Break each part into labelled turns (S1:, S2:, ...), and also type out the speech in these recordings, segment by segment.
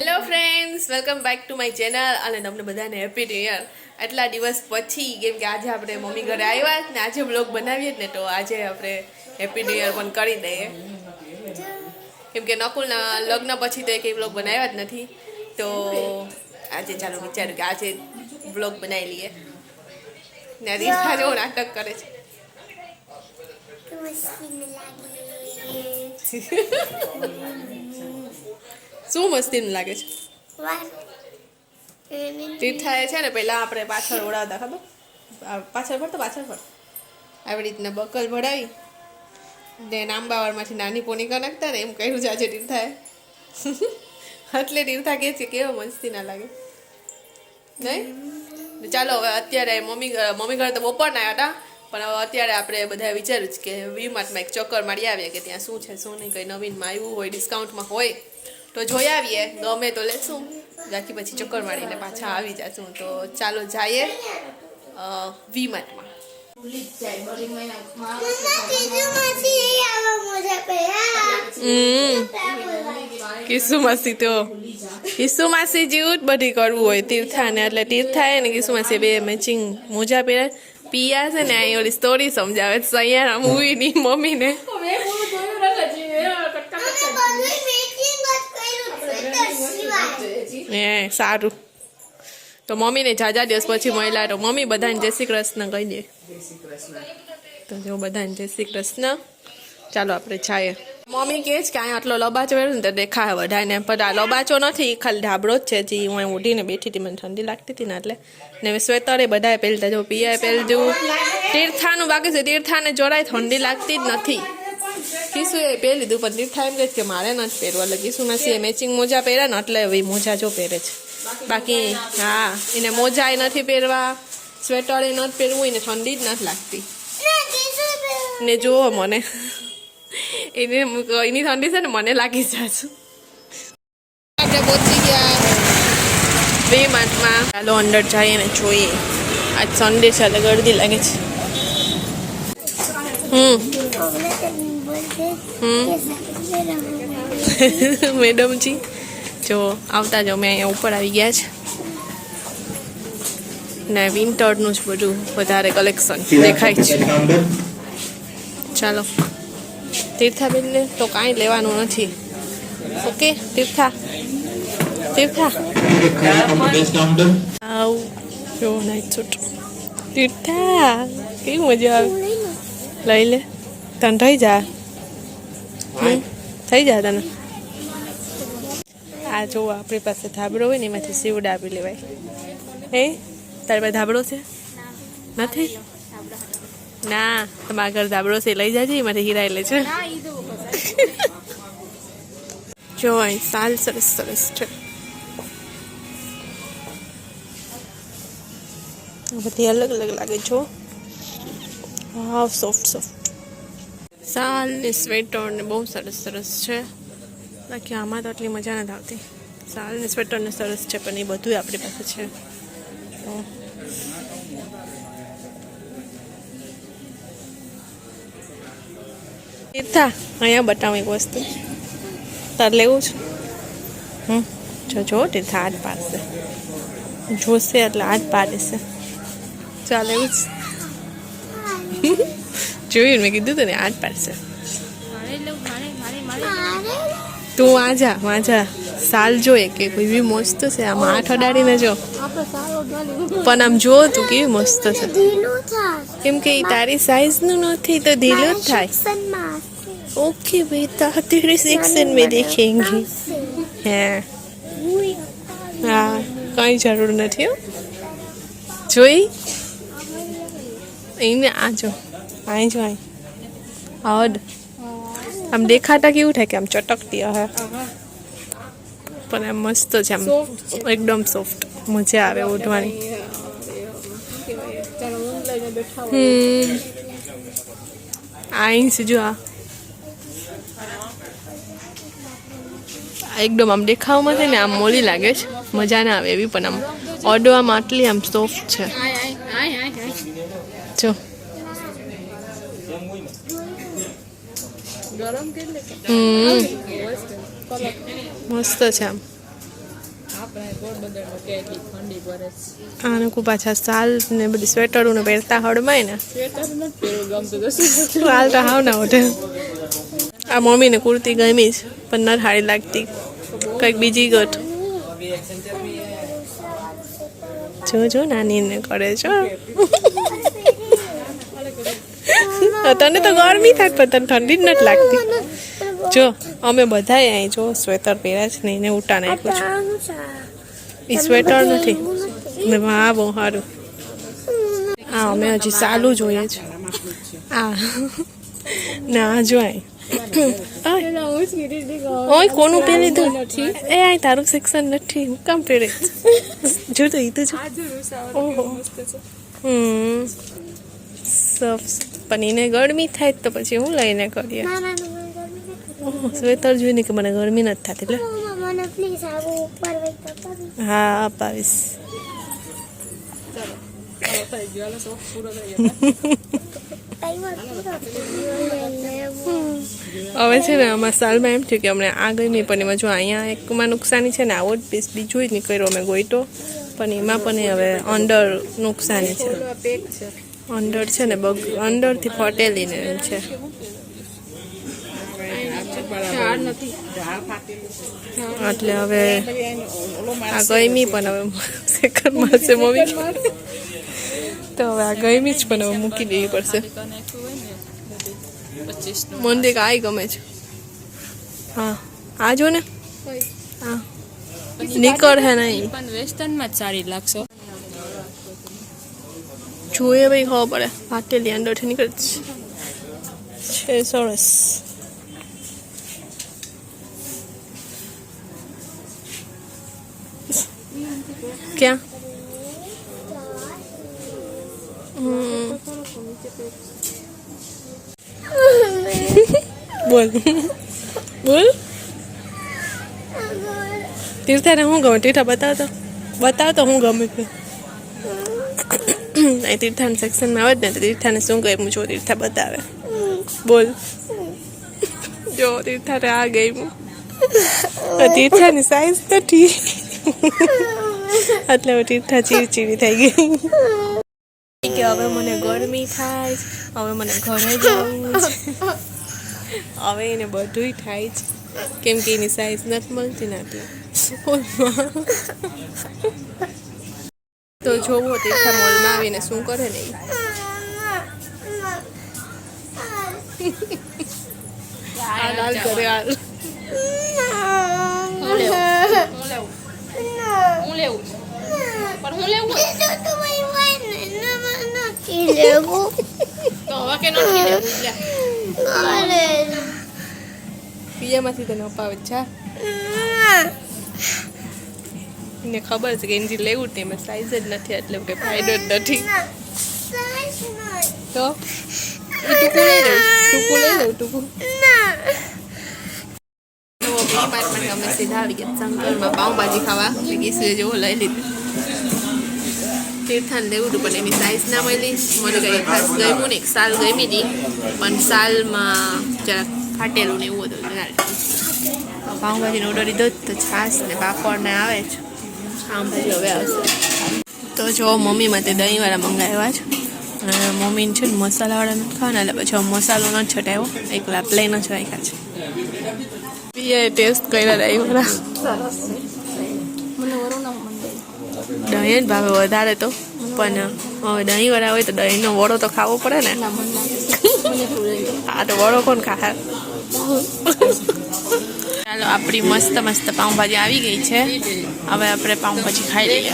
S1: Hello friends welcome back to my channel અને તમને બધાને હેપી ન્યુ યર આટલા દિવસ પછી કેમ કે આજે આપણે મમ્મી ઘરે આવ્યા જ ને આજે બ્લોગ બનાવીએ જ ને તો આજે આપણે હેપી ન્યુ યર પણ કરી દઈએ. કેમ કે નકુલના લગ્ન પછી તો કંઈ બ્લોગ બનાવ્યા જ નથી. તો આજે ચાલો વિચાર્યું કે આજે બ્લોગ બનાવી લઈએ. ને રીસા જેવો નાટક કરે છે. શું મસ્તીનું લાગે છે? તીર્થાએ છે ને પહેલાં આપણે પાછળ ઓળાવતા ખબર? પાછળ ફરતો પાછળ ફર. આવી રીતના બકલ ભરાવી ને નામબાવાળમાંથી નાની પોની કરી નાખતા ને એમ કહ્યું છે આજે તીર્થાએ એટલે તીર્થા કહે છે કેવો મસ્તી ના લાગે. નહીં? ચાલો હવે અત્યારે મમ્મી મમ્મી ઘરે તો બપોરના આવ્યા હતા પણ હવે અત્યારે આપણે બધા વિચાર્યું છે કે વી માર્ટમાં એક ચોક્કર મારી આવીએ કે ત્યાં શું છે શું નહીં કંઈ નવીનમાં આવ્યું હોય ડિસ્કાઉન્ટમાં હોય. તો જોઈ આવીએ. ગમે તો લેશું. બાકી પછી ચક્કર મારીને પાછા આવી જશું. તો ચાલો જઈએ વી માર્ટમાં માસી તો માસી જેવું જ બધી કરવું હોય. તીર્થાને એટલે તીર્થાએ ને માસી બે મેચિંગ મોજા પહેરે પિયા ને, અહીં ઓલી સ્ટોરી સમજાવે સૈયારા મૂવીની મમ્મીને. એ, સારું. તો મમ્મીને જાજા દિવસ પછી મળેલા તો મમ્મી બધાને જય શ્રી કૃષ્ણ કહી દે. તો જો બધાને જય શ્રી કૃષ્ણ. ચાલો આપણે જાય મમ્મી કહે છે કે અહીંયા આટલો લબાચો વેરો ને તો દેખાય વધારે પણ આ લબાચો નથી, ખાલી ઢાબડો જ છે. જે, હું અહીં ઉઠીને બેઠી હતી, મને ઠંડી લાગતી હતી ને એટલે. ને હવે સ્વેટરે બધાએ પહેલતા જો, પિયાએ પહેલજું તીર્થાનું બાકી છે. તીર્થાને જોડાય ઠંડી લાગતી જ નથી. કિસુ એ પહેરી લીધું પણ થાય એમ કે મારે નથી પહેરવા એટલે કિસુ માસી મેચિંગ મોજા પહેર્યા ને એટલે મોજા જો પહેરે છે. બાકી હા, એને મોજા નથી પહેરવા સ્વેટર એ નથી પહેરવું, એને ઠંડી જ નથી લાગતી. ને જુઓ મને. એને એની ઠંડી છે ને મને લાગી છે આપણે પહોંચી ગયા. બે માર્ચમાં ચાલો અંદર જઈએ ને જોઈએ. આજ સન્ડે છે એટલે ગરદી લાગે છે. મેડમજી, જો આવતા જો મેં અહીંયા ઉપર આવી ગયા છે. ને વિન્ટરનું જ બધું વધારે કલેક્શન દેખાય છે. ચાલો, તીર્થાબેનને તો કાંઈ લેવાનું નથી. ઓકે, તીર્થા તીર્થા. આવું, જો નાઈટ સૂટ તીર્થા, કેવી મજા આવે. લઈ લે. તને થઈ જા થઈ જા તને? આ જો આપણી પાસે ધાબળો હોય ને એમાંથી સીવડ આપી લેવાય. હે? તારી પાસે ધાબળો છે? નથી? ના તમારા ઘર ધાબળો છે લઈ જાજે એમાંથી હીરાઈ લે છે જો અહીં સાલ સરસ સરસ છે. બધી અલગ અલગ લાગે છો હાવ સોફ્ટ સોફ્ટ સાલ ને સ્વેટર ને બહુ સરસ સરસ છે. બાકી આમાં તો આટલી મજા નથી આવતી. સાલ ને સ્વેટર ને સરસ છે, પણ એ બધું આપણી પાસે છે. તીર્થા અહીંયા બતાવું એક વસ્તુ. તાર લેવું છે? હમ, જો જો તીર્થા હાથ પાડશે જોશે એટલે હાથ પાડશે. ચાલે, એવું જોયું મેં કીધું તને આ જ પાડશે. તું વાંજા વાંજા સાલ જોઈએ કે કોઈ મસ્ત છે, આમ આઠ અડાડીને જો. પણ આમ જો તું કેવી મસ્ત છે. કેમ કે એ તારી સાઈઝનું નથી, તો ઢીલો જ થાય. ઓકે ભાઈ બેટા તેરે સેક્શન મેં દેખેંગી. હે. હા, કઈ જરૂર નથી જોઈ? એને આ જો અહીં જો અહીં હદ આમ દેખાતા કેવું થાય કે આમ ચટકતી હે પણ આમ મસ્ત છે આમ એકદમ સોફ્ટ મજા આવે ઓઢવાની હમ આ છે જો આ એકદમ આમ દેખાવમાં છે ને આમ મોલી લાગે છે મજા ના આવે એવી પણ આમ ઓડવામાં આટલી આમ સોફ્ટ છે જો મસ્ત છે આમ. આને પાછા સાલ ને બધી સ્વેટરો પહેરતા હળમાય ને.
S2: તો
S1: હાવ ના ઉઠે આ મમ્મીને કુર્તી ગમી જ, પણ ન સારી લાગતી. કંઈક બીજી ગઠ. જો જો નાની ને કરે છો. તને તો ગરમી થાય પણ તને ઠંડી જ નથી લાગતી. જો અમે બધા અહીં જો સ્વેટર પહેર્યા છે ને એને ઉટા નાખ્યું છે. એ સ્વેટર નથી. ને હા બહુ સારું. આ અમે હજી સાલું જોઈએ છે. આ. ના જો અહીં. ઓય કોનું પહેરી તું? એ આ તારું સેક્શન નથી. હું કામ પહેરે? જો તો એ તો જો. ઓહો. હમ. સફ પણ એને ગરમી થાય તો પછી હું લઈને કરીએ. સ્વેટર જોઈને કે મને ગરમી નથી થતી એટલે હા, અપાવીશ. હવે છે ને, આમાં સાલમાં એમ થયું કે અમને આ ગમી, પણ એમાં જો અહીંયા એકમાં નુકસાની છે ને, આવો જ પીસ બીજું જ નીકળ્યો, અમે ગોઈટો. પણ એમાં પણ હવે અંડર નુકસાની છે.
S2: પેક છે
S1: ને બગ અંદરથી ફટેલી ને એમ છે. એટલે હવે આ ગયમી પણ હવે સેકન્ડ માસે મૂવી તો હવે આ ગમી જ પણ હવે મૂકી દેવી પડશે. મંદિર આય ગમે છે. હા આ જો ને. હા. નીકળ હે નહીં.
S2: પણ વેસ્ટર્નમાં જ સારી લાગશે.
S1: જોઈએ ભાઈ ખબર પડે. ફાટેલી અંદર નીકળે છે. સરસ. ક્યાં. બોલ. બોલ. તીર્થાને શું ગમે? તીર્થા બતાવતો. બતાવતો બતાવ હું ગમે અહીં તીર્થાન સેક્શનમાં આવે જ ને તીર્થાને શું ગમ્યું જો તીર્થા બતાવે. બોલ. જો તીર્થાને આ ગમ્યું તીર્થાની સાઈઝ નથી એટલે હવે તીર્થા ચીરચીરી થઈ ગઈ. કે હવે મને ગરમી થાય હવે મને ઘરે જવું હવે એને બધુંય થાય છે. કેમ કે એની સાઈઝ નથી મળતી નથી તો જોવો તીર્થા મોલમાં આવીને શું કરે ને ઈ. આ લાલ કરે આ
S2: હું લેવું હું લેવું હું લેવું પણ હું લેવું
S3: તો તો ભાઈ હોય ને ન નથી લેવું
S2: તો હવે કે નથી લેવું લે
S3: અરે
S1: પિયામાંથી તને અપાવે છે એને ખબર છે કે એની લેવું જ નહીં, એમાં સાઈઝ જ નથી એટલે કે ફાયદો જ નથી. તો? ટૂંકું લઈ લઉં, ટૂંકું લઈ લઉં, ટૂંકું. અમે સીધા આવી ગયા શંકરમાં પાઉંભાજી ખાવા. ગીસુએ જેવો લઈ લીધું. તીર્થાને લેવું હતું, પણ એની સાઈઝ ના મળી. મને કંઈ ખાસ ગમ્યું ને સાલ ગમી હતી, પણ સાલમાં જરાક ફાટેલું ને એવું હતું ના પાઉંભાજીનો ઓર્ડર લીધો તો છાશ ને પાપડ ને આવે જ. પાઉંભાજી હવે આવશે. તો જો મમ્મી માટે દહીંવાળા મંગાવ્યા છે. અને મમ્મીને છે ને મસાલાવાળા નથી ખાવાના એટલે પછી મસાલો ન છટાવ્યો એકલા પ્લેન જ રાખ્યા છે. પીએ ટેસ્ટ કર્યા દહીંવાળા દહીં જ ભાવે વધારે તો. પણ હવે દહીં વાળા હોય તો દહીંનો વડો તો ખાવો પડે ને. આ તો વડો કોણ ખાય? ચાલો આપણી મસ્ત મસ્ત પાઉંભાજી આવી ગઈ છે. હવે આપણે પાઉંભાજી ખાઈ લઈએ.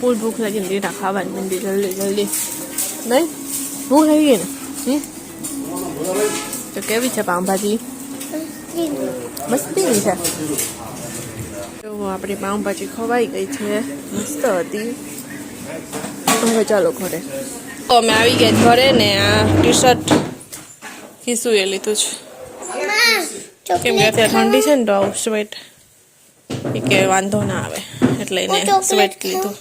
S1: ફૂલ ભૂખ લાગી ને રીઠા ખાવાની મંદી જલ્દી જલ્દી. નહીં? ભૂખ લાગી ગઈ ને? તો કેવી છે પાઉંભાજી? મસ્તી છે. તો આપણી પાઉંભાજી ખવાઈ ગઈ છે. મસ્ત હતી. હવે ચાલો ઘરે. અમે આવી ગયા ઘરે ને આ ટી શર્ટ ખીસુએ લીધું છે. કેમ કે અત્યારે ઠંડી છે ને તો આવું સ્વેટ એ કે વાંધો ના આવે. એટલે એને સ્વેટ લીધું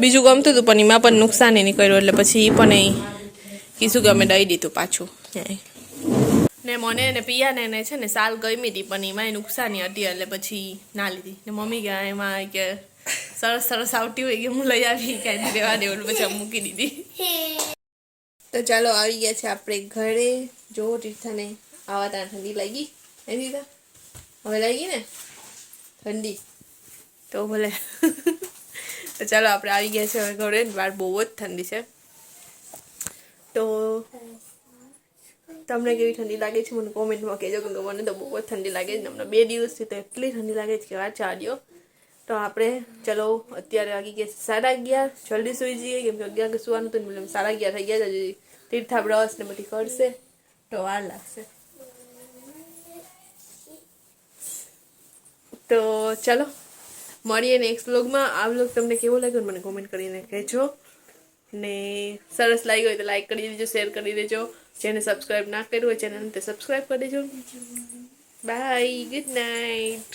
S1: બીજું ગમતું હતું પણ એમાં પણ નુકસાન નહીં કર્યું એટલે પછી એ પણ એ કીધું કે અમે દઈ દીધું પાછું. ને મને ને પિયાને ને છે ને સાલ ગમી હતી પણ એમાં નુકસાની હતી એટલે પછી ના લીધી. ને મમ્મી ગયા એમાં કે સરસ સરસ આવતી હોય કે હું લઈ આવી કાંઈ રહેવા દે એટલે પછી મૂકી દીધી. તો ચાલો આવી ગયા છે આપણે ઘરે. જો તીર્થાને. આવા ત્યાં ઠંડી લાગી એ દીધા હવે લાગી ને ઠંડી તો ભલે તો ચાલો આપણે આવી ગયા છે હવે ઘરે બહાર બહુ જ ઠંડી છે તો તમને કેવી ઠંડી લાગે છે મને કોમેન્ટમાં કહેજો કે મને તો બહુ જ ઠંડી લાગે છે હમણાં બે દિવસથી તો એટલી ઠંડી લાગે છે કે વાત ચાલ્યો તો આપણે ચલો અત્યારે વાગી ગયા સાડા અગિયાર જલ્દી સુઈ જઈએ કેમ કે અગિયાર સુવાનું હતું સાડા અગિયાર થઈ ગયા તીર્થા બ્રશ ને બધી કરશે તો વાર લાગશે તો ચાલો, મળીએ નેક્સ્ટ બ્લોગમાં આ બ્લોગ તમને કેવો લાગ્યો મને કોમેન્ટ કરીને કહેજો. ને સરસ લાગ્યો હોય તો લાઈક કરી દેજો શેર કરી દેજો. જેને સબસ્ક્રાઈબ ના કર્યું હોય ચેનલને તે સબસ્ક્રાઈબ કરી દેજો. Bye good night